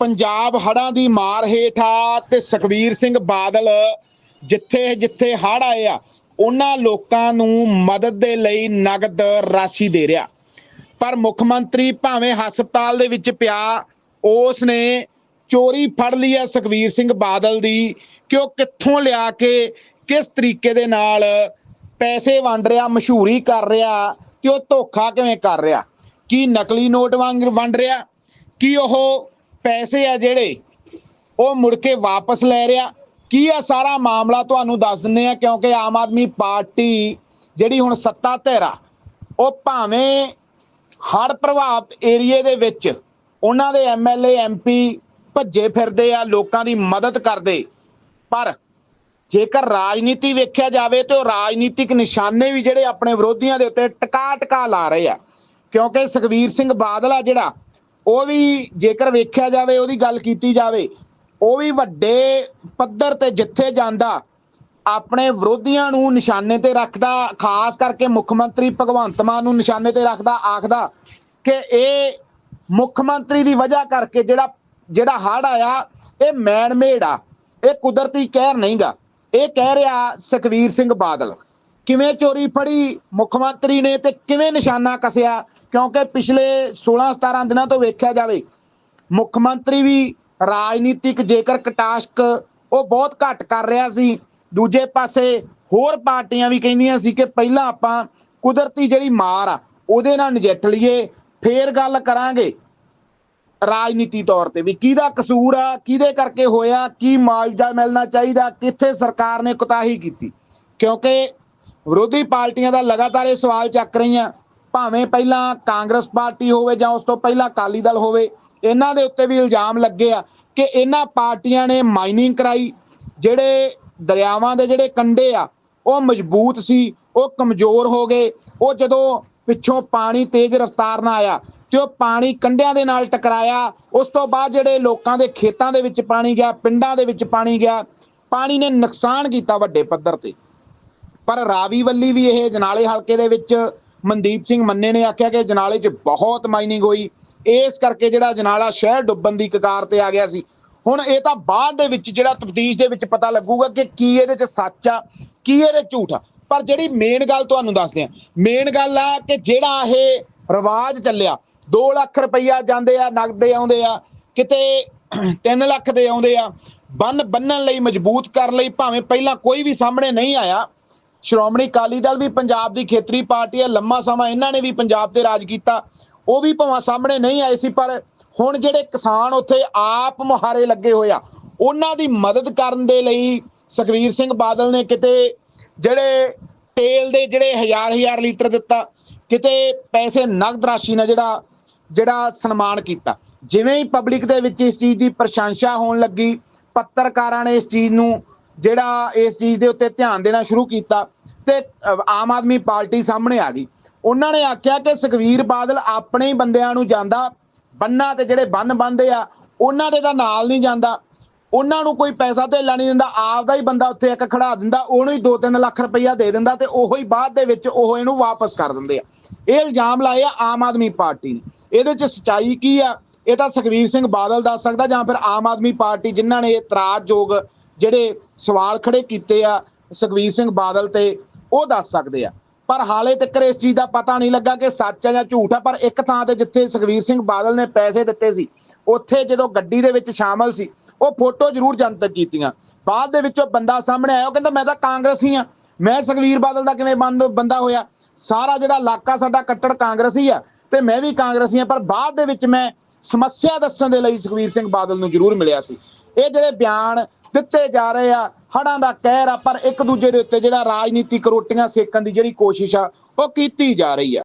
ਪੰਜਾਬ ਹੜ੍ਹਾਂ ਦੀ ਮਾਰ ਹੇਠ ਆ ਤੇ ਸੁਖਬੀਰ ਸਿੰਘ ਬਾਦਲ ਜਿੱਥੇ ਜਿੱਥੇ ਹੜ੍ਹ ਆਏ ਆ, ਉਹਨਾਂ ਲੋਕਾਂ ਨੂੰ ਮਦਦ ਦੇ ਲਈ ਨਗਦ ਰਾਸ਼ੀ ਦੇ ਰਿਹਾ। ਪਰ ਮੁੱਖ ਮੰਤਰੀ ਭਾਵੇਂ ਹਸਪਤਾਲ ਦੇ ਵਿੱਚ ਪਿਆ ਉਸ ਨੇ ਚੋਰੀ ਫੜ ਲਈ ਆ ਸੁਖਬੀਰ ਸਿੰਘ ਬਾਦਲ ਦੀ ਕਿ ਉਹ ਕਿੱਥੋਂ ਲਿਆ ਕੇ, ਕਿਸ ਤਰੀਕੇ ਦੇ ਨਾਲ ਪੈਸੇ ਵੰਡ ਰਿਹਾ, ਮਸ਼ਹੂਰੀ ਕਰ ਰਿਹਾ ਕਿ ਉਹ ਧੋਖਾ ਕਿਵੇਂ ਕਰ ਰਿਹਾ? ਕੀ ਨਕਲੀ ਨੋਟ ਵਾਂਗ ਵੰਡ ਰਿਹਾ? ਕੀ ਉਹ ਪੈਸੇ ਆ ਜਿਹੜੇ, ਉਹ ਮੁੜ ਕੇ ਵਾਪਸ ਲੈ ਰਿਹਾ। ਕੀ ਆ ਸਾਰਾ ਮਾਮਲਾ ਤੁਹਾਨੂੰ ਦੱਸ ਦਿੰਨੇ ਆ ਕਿਉਂਕਿ ਆਮ ਆਦਮੀ ਪਾਰਟੀ ਜਿਹੜੀ ਹੁਣ ਸੱਤਾ ਧਿਰਾ ਉਹ ਭਾਵੇਂ ਹਰ ਪ੍ਰਭਾਵਿਤ ਏਰੀਏ ਦੇ ਵਿੱਚ ਉਹਨਾਂ ਦੇ ਐਮਐਲਏ ਐਮਪੀ ਭੱਜੇ ਫਿਰਦੇ ਆ, ਲੋਕਾਂ ਦੀ ਮਦਦ ਕਰਦੇ, ਪਰ ਜੇਕਰ ਰਾਜਨੀਤੀ ਵੇਖਿਆ ਜਾਵੇ ਤੇ ਉਹ ਰਾਜਨੀਤਿਕ ਨਿਸ਼ਾਨੇ ਵੀ ਜਿਹੜੇ ਆਪਣੇ ਵਿਰੋਧੀਆਂ ਦੇ ਉੱਤੇ ਟਕਾ ਟਕਾ ਲਾ ਰਹੇ ਆ। ਕਿਉਂਕਿ ਸੁਖਵੀਰ ਸਿੰਘ ਬਾਦਲ ਆ ਜਿਹੜਾ ਉਹ ਵੀ ਜੇਕਰ ਵੇਖਿਆ ਜਾਵੇ, ਉਹਦੀ ਗੱਲ ਕੀਤੀ ਜਾਵੇ, ਉਹ ਵੀ ਵੱਡੇ ਪੱਧਰ ਤੇ ਜਿੱਥੇ ਜਾਂਦਾ, ਆਪਣੇ ਵਿਰੋਧੀਆਂ ਨੂੰ ਨਿਸ਼ਾਨੇ ਤੇ ਰੱਖਦਾ, ਖਾਸ ਕਰਕੇ ਮੁੱਖ ਮੰਤਰੀ ਭਗਵੰਤ ਮਾਨ ਨੂੰ ਨਿਸ਼ਾਨੇ ਤੇ ਰੱਖਦਾ, ਆਖਦਾ ਕਿ ਇਹ ਮੁੱਖ ਮੰਤਰੀ ਦੀ ਵਜ੍ਹਾ ਕਰਕੇ ਜਿਹੜਾ ਜਿਹੜਾ ਹੜ੍ਹ ਆਇਆ, ਇਹ ਮੈਨਮੇਡ ਆ, ਇਹ ਕੁਦਰਤੀ ਕਹਿਰ ਨਹੀਂਗਾ। ਇਹ ਕਹਿ ਰਿਹਾ ਸੁਖਵੀਰ ਸਿੰਘ ਬਾਦਲ। ਕਿਵੇਂ ਚੋਰੀ ਫੜੀ, ਮੁੱਖ ਮੰਤਰੀ ਨੇ ਤੇ ਕਿਵੇਂ ਨਿਸ਼ਾਨਾ ਕਸਿਆ? ਕਿਉਂਕਿ ਪਿਛਲੇ 16 17 ਦਿਨਾਂ ਤੋਂ ਵੇਖਿਆ ਜਾਵੇ, ਮੁੱਖ ਮੰਤਰੀ ਵੀ ਰਾਜਨੀਤਿਕ ਜੇਕਰ ਕਟਾਸ਼ਕ ਉਹ ਬਹੁਤ ਘੱਟ ਕਰ ਰਿਹਾ ਸੀ। ਦੂਜੇ ਪਾਸੇ ਹੋਰ ਪਾਰਟੀਆਂ ਵੀ ਕਹਿੰਦੀਆਂ ਸੀ ਕਿ ਪਹਿਲਾਂ ਆਪਾਂ ਕੁਦਰਤੀ ਜਿਹੜੀ ਮਾਰ ਆ, ਉਹਦੇ ਨਾਲ ਨਜਿੱਠ ਲਈਏ, ਫੇਰ ਗੱਲ ਕਰਾਂਗੇ ਰਾਜਨੀਤੀ ਤੌਰ ਤੇ ਵੀ ਕਿਹਦਾ ਕਸੂਰ ਆ, ਕਿਹਦੇ ਕਰਕੇ ਹੋਇਆ, ਕੀ ਮੁਆਵਜ਼ਾ ਮਿਲਣਾ ਚਾਹੀਦਾ, ਕਿੱਥੇ ਸਰਕਾਰ ਨੇ ਕੁਤਾਹੀ ਕੀਤੀ। ਕਿਉਂਕਿ ਵਿਰੋਧੀ ਪਾਰਟੀਆਂ ਦਾ ਲਗਾਤਾਰ ਇਹ ਸਵਾਲ ਚੱਕ ਰਹੀਆਂ, ਭਾਵੇਂ ਪਹਿਲਾਂ ਕਾਂਗਰਸ ਪਾਰਟੀ ਹੋਵੇ ਜਾਂ ਉਸ ਤੋਂ ਪਹਿਲਾਂ ਅਕਾਲੀ ਦਲ ਹੋਵੇ, ਇਹਨਾਂ ਦੇ ਉੱਤੇ ਵੀ ਇਲਜ਼ਾਮ ਲੱਗੇ ਆ ਕਿ ਇਹਨਾਂ ਪਾਰਟੀਆਂ ਨੇ ਮਾਈਨਿੰਗ ਕਰਾਈ, ਜਿਹੜੇ ਦਰਿਆਵਾਂ ਦੇ ਜਿਹੜੇ ਕੰਢੇ ਆ, ਉਹ ਮਜ਼ਬੂਤ ਸੀ, ਉਹ ਕਮਜ਼ੋਰ ਹੋ ਗਏ, ਉਹ ਜਦੋਂ ਪਿੱਛੋਂ ਪਾਣੀ ਤੇਜ਼ ਰਫ਼ਤਾਰ ਨਾਲ ਆਇਆ ਤੇ ਉਹ ਪਾਣੀ ਕੰਢਿਆਂ ਦੇ ਨਾਲ ਟਕਰਾਇਆ, ਉਸ ਤੋਂ ਬਾਅਦ ਜਿਹੜੇ ਲੋਕਾਂ ਦੇ ਖੇਤਾਂ ਦੇ ਵਿੱਚ ਪਾਣੀ ਗਿਆ, ਪਿੰਡਾਂ ਦੇ ਵਿੱਚ ਪਾਣੀ ਗਿਆ, ਪਾਣੀ ਨੇ ਨੁਕਸਾਨ ਕੀਤਾ ਵੱਡੇ ਪੱਧਰ ਤੇ। ਪਰ ਰਾਵੀ ਵੱਲੀ ਵੀ ਇਹ ਜਨਾਲੇ ਹਲਕੇ ਦੇ ਵਿੱਚ ਮਨਦੀਪ ਸਿੰਘ ਮੰਨੇ ਨੇ ਆਖਿਆ ਕਿ ਜਨਾਲੇ 'ਚ ਬਹੁਤ ਮਾਈਨਿੰਗ ਹੋਈ। ਇਸ ਕਰਕੇ ਜਿਹੜਾ ਜਨਾਲਾ ਸ਼ਹਿਰ ਡੁੱਬਣ ਦੀ ਕਗਾਰ ਤੇ ਆ ਗਿਆ ਸੀ। ਹੁਣ ਇਹ ਤਾਂ ਬਾਅਦ ਦੇ ਵਿੱਚ ਜਿਹੜਾ ਤਫਤੀਸ਼ ਦੇ ਵਿੱਚ ਪਤਾ ਲੱਗੂਗਾ ਕਿ ਕੀ ਇਹਦੇ 'ਚ ਸੱਚ ਆ, ਕੀ ਇਹਦੇ ਝੂਠ ਆ। ਪਰ ਜਿਹੜੀ ਮੇਨ ਗੱਲ ਤੁਹਾਨੂੰ ਦੱਸਦੇ ਆ ਮੇਨ ਗੱਲ ਆ ਕਿ ਜਿਹੜਾ ਇਹ ਰਿਵਾਜ ਚੱਲਿਆ 2 ਲੱਖ ਰੁਪਈਆ ਜਾਂਦੇ ਆ, ਨਗਦੇ ਆਉਂਦੇ ਆ, ਕਿਤੇ 3 ਲੱਖ ਦੇ ਆਉਂਦੇ ਆ, ਬੰਨ ਬੰਨਣ ਲਈ ਮਜ਼ਬੂਤ ਕਰਨ ਲਈ ਭਾਵੇਂ ਪਹਿਲਾਂ ਕੋਈ ਵੀ ਸਾਹਮਣੇ ਨਹੀਂ ਆਇਆ ਸ਼੍ਰੋਮਣੀ ਅਕਾਲੀ ਦਲ ਵੀ ਪੰਜਾਬ ਦੀ ਖੇਤਰੀ ਪਾਰਟੀ ਹੈ, ਲੰਮਾ ਸਮਾਂ ਇਹਨਾਂ ਨੇ ਵੀ ਪੰਜਾਬ ਤੇ ਰਾਜ ਕੀਤਾ। ਉਹ ਵੀ ਭਾਵੇਂ ਸਾਹਮਣੇ ਨਹੀਂ ਆਏ ਸੀ, ਪਰ ਹੁਣ ਜਿਹੜੇ ਕਿਸਾਨ ਉੱਥੇ ਆਪ ਮੁਹਾਰੇ ਲੱਗੇ ਹੋਏ ਆ, ਉਹਨਾਂ ਦੀ ਮਦਦ ਕਰਨ ਦੇ ਲਈ ਸੁਖਵੀਰ ਸਿੰਘ ਬਾਦਲ ਨੇ ਕਿਤੇ ਜਿਹੜੇ ਤੇਲ ਦੇ ਜਿਹੜੇ ਹਜ਼ਾਰ ਹਜ਼ਾਰ ਲੀਟਰ ਦਿੱਤਾ, ਕਿਤੇ ਪੈਸੇ ਨਗਦ ਰਾਸ਼ੀ ਨਾਲ ਜਿਹੜਾ ਜਿਹੜਾ ਸਨਮਾਨ ਕੀਤਾ। ਜਿਵੇਂ ਹੀ ਪਬਲਿਕ ਦੇ ਵਿੱਚ ਇਸ ਚੀਜ਼ ਦੀ ਪ੍ਰਸ਼ੰਸਾ ਹੋਣ ਲੱਗੀ, ਪੱਤਰਕਾਰਾਂ ਨੇ ਇਸ ਚੀਜ਼ ਨੂੰ ਜਿਹੜਾ ਇਸ ਚੀਜ਼ ਦੇ ਉੱਤੇ ਧਿਆਨ ਦੇਣਾ ਸ਼ੁਰੂ ਕੀਤਾ ਤੇ ਆਮ ਆਦਮੀ ਪਾਰਟੀ ਸਾਹਮਣੇ ਆ ਗਈ। ਉਹਨਾਂ ਨੇ ਆਖਿਆ ਕਿ ਸੁਖਵੀਰ ਬਾਦਲ ਆਪਣੇ ਹੀ ਬੰਦਿਆਂ ਨੂੰ ਜਾਂਦਾ, ਬੰਨਾ ਤੇ ਜਿਹੜੇ ਬੰਨ ਬੰਦੇ ਆ, ਉਹਨਾਂ ਦੇ ਤਾਂ ਨਾਲ ਨਹੀਂ ਜਾਂਦਾ। ਉਹਨਾਂ ਨੂੰ ਕੋਈ ਪੈਸਾ ਧੇਲਾ ਨਹੀਂ ਦਿੰਦਾ, ਆਪਦਾ ਹੀ ਬੰਦਾ ਉੱਥੇ ਇੱਕ ਖੜਾ ਦਿੰਦਾ, ਉਹਨੂੰ ਹੀ 2-3 ਲੱਖ ਰੁਪਈਆ ਦੇ ਦਿੰਦਾ ਤੇ ਉਹੋ ਹੀ ਬਾਅਦ ਦੇ ਵਿੱਚ ਉਹ ਇਹਨੂੰ ਵਾਪਸ ਕਰ ਦਿੰਦੇ ਆ। ਇਹ ਇਲਜ਼ਾਮ ਲਾਏ ਆ ਆਮ ਆਦਮੀ ਪਾਰਟੀ ਨੇ। ਇਹਦੇ 'ਚ ਸਚਾਈ ਕੀ ਆ? ਇਹ ਤਾਂ ਸੁਖਵੀਰ ਸਿੰਘ ਬਾਦਲ ਦੱਸ ਸਕਦਾ ਜਾਂ ਫਿਰ ਆਮ ਆਦਮੀ ਪਾਰਟੀ ਜਿਨ੍ਹਾਂ ਨੇ ਤਰਾਜਯੋਗ ਜਿਹੜੇ ਸਵਾਲ ਖੜੇ ਕੀਤੇ ਆ ਸੁਖਵੀਰ ਸਿੰਘ ਬਾਦਲ ਤੇ ਉਹ ਦੱਸ ਸਕਦੇ ਆ। ਪਰ ਹਾਲੇ ਤੱਕ ਇਸ ਚੀਜ਼ ਦਾ ਪਤਾ ਨਹੀਂ ਲੱਗਾ ਕਿ ਸੱਚ ਆ ਜਾਂ ਝੂਠ ਆ, ਪਰ ਇੱਕ ਥਾਂ ਤੇ ਜਿੱਥੇ ਸੁਖਵੀਰ ਸਿੰਘ ਬਾਦਲ ਨੇ ਪੈਸੇ ਦਿੱਤੇ ਸੀ, ਉੱਥੇ ਜਦੋਂ ਗੱਡੀ ਦੇ ਵਿੱਚ ਸ਼ਾਮਲ ਸੀ, ਉਹ ਫੋਟੋ ਜ਼ਰੂਰ ਜਨਤਕ ਕੀਤੀਆਂ। ਬਾਅਦ ਦੇ ਵਿੱਚ ਉਹ ਬੰਦਾ ਸਾਹਮਣੇ ਆਇਆ, ਉਹ ਕਹਿੰਦਾ, ਮੈਂ ਤਾਂ ਕਾਂਗਰਸੀ ਆ। ਮੈਂ ਸੁਖਵੀਰ ਬਾਦਲ ਦਾ ਕਿਵੇਂ ਬੰਦ, ਬੰਦਾ ਹੋਇਆ? ਸਾਰਾ ਜਿਹੜਾ ਇਲਾਕਾ ਸਾਡਾ ਕੱਟੜ ਕਾਂਗਰਸੀ ਆ ਤੇ ਮੈਂ ਵੀ ਕਾਂਗਰਸੀ ਆ। ਪਰ ਬਾਅਦ ਦੇ ਵਿੱਚ ਮੈਂ ਸਮੱਸਿਆ ਦੱਸਣ ਦੇ ਲਈ ਸੁਖਵੀਰ ਸਿੰਘ ਬਾਦਲ ਨੂੰ ਜ਼ਰੂਰ ਮਿਲਿਆ ਸੀ। ਇਹ ਜਿਹੜੇ ਬਿਆਨ ਦਿੱਤੇ ਜਾ ਰਹੇ ਆ ਹੜਾਂ ਦਾ ਕਹਿਰ ਆ, ਪਰ ਇੱਕ ਦੂਜੇ ਦੇ ਉੱਤੇ ਜਿਹੜਾ ਰਾਜਨੀਤਿਕ ਰੋਟੀਆਂ ਸੇਕਣ ਦੀ ਜਿਹੜੀ ਕੋਸ਼ਿਸ਼ ਆ, ਉਹ ਕੀਤੀ ਜਾ ਰਹੀ ਆ।